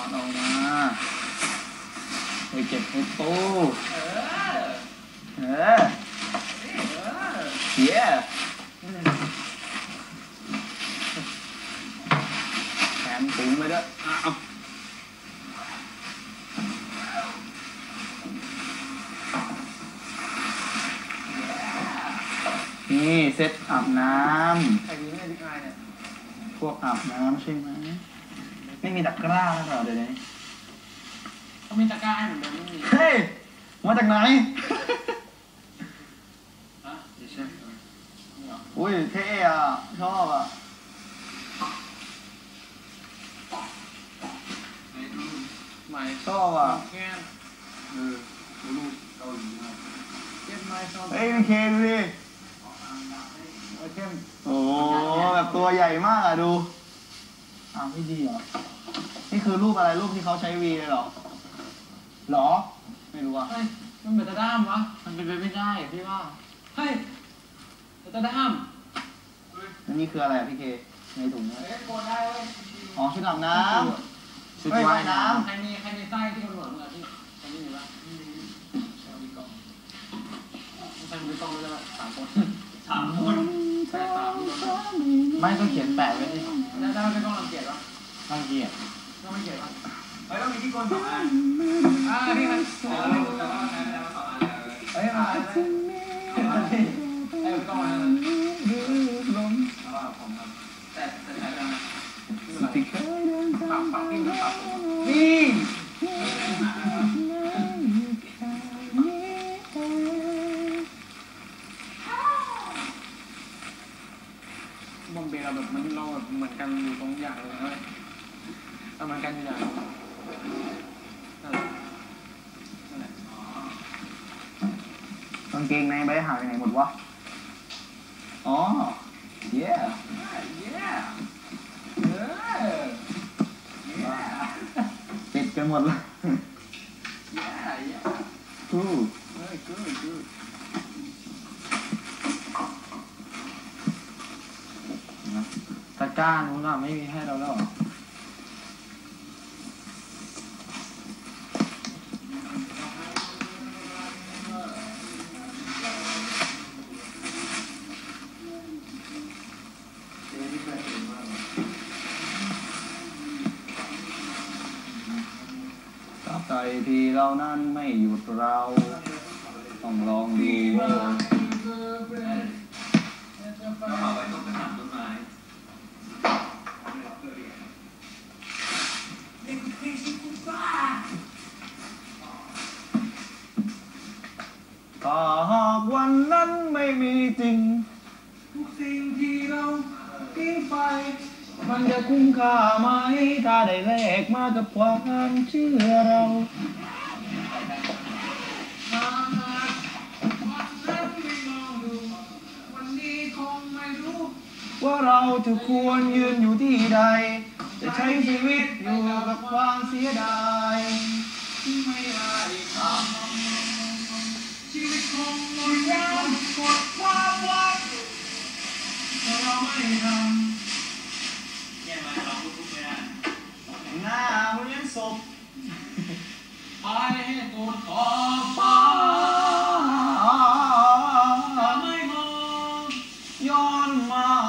อดออกมาไปเก็บในตู้ เออเออเออเย้แถมถุงไปด้วยอะเนี่เซ็ตอาบน้ใครมีเนี่ยพี่กายเนี่ยพวกอาบน้ำใช่ไหม ไม่มีตะกร้าแล้วเหรอเดี๋ยวนี้เขามีตะกร้าให้เหมือนเดิมไม่มีเฮ้ยมาจากไหนฮะเดี๋ยวเช็คนี่เหรออุ้ยเท่อะชอบอะใหม่ชอบอะแก้มเออลูกเกาหลีมากเก็บไม้ชอบเฮ้ยมีเคดูดิเอาเข้มโอ้แบบตัวใหญ่มากอะดู อ้าวไม่ดีเหรอ นี่คือรูปอะไรรูปที่เขาใช้วีเลยเหรอ หรอ ไม่รู้อะเฮ้ยมันเหมือนตะด้ามวะ มันเป็นไปไม่ได้อะพี่ว่า เฮ้ยตะด้ามอันนี้คืออะไรอะพี่เค ในถุงเนี่ยเฮ้ยโกนได้เว้ยอ๋อชุดอาบน้ำชุดเฮ้ยว่ายน้ว่ายน้ำำใครมีใครมีไส้ที่มันเหมือนเหมือนที่ใครมีอยู่ปะเอามีกล่องใครมีกล่องด้วยนะสามคนสามคนใช่สามคนไม่ก็เขียนแปะไว้ดิ แล้วถ้าไม่กล้องรังเกียจปะรังเกียจก็ไม่เกียจปะเฮ้ยต้องมีที่โกนสองอันอ่าพี่มันอ๋อแต่ว่าใช้ไปแล้วสองอันแล้วเฮ้ยมาเลยไอ้ไม่กล้องมาแล้วว่าผมทำแต่แต่ใช้ไปแล้วนะสติ๊กเกอร์ปรับปรับพี่ปรับนี่ บอมเบย์เราแบบมันเราแบบเหมือนกันอยู่ตรงอย่างเลยนะเราเหมือนกันอยู่อย่างนั่นแหละนั่นแหละกางเกงในใบหายไปไหนหมดวะ อ๋อ เย้เย้เออติดกันหมดเลยเย้เย้ ทูเฮ้ย ก้านู้นอะไม่มีให้เราแล้วเหรอตราบใดที่เรานั้นไม่หยุดเรา ต้องลองดูว่า ก็เอาไว้ตรงกระถางต้นไม้ ถ้าหากวันนั้นไม่มีจริง ทุกสิ่งที่เราทิ้งไป มันจะคุ้มค่าไหม ถ้าได้แลกมากับความเชื่อเราหากวันนั้นไม่มองดูวันนี้คงไม่รู้ ว่าเราจะควรยืนอยู่ที่ใด จะใช้ชีวิตอยู่กับความเสียดาย ไม่ได้ทำ หมดความกดความหวังถ้าเราไม่ท เนี่ยมันเราพูดพูดไม่ได้ หน้ามันยังศพ ำไปให้ตัวขอบฟ้าจะไม่มอง ย้อนมา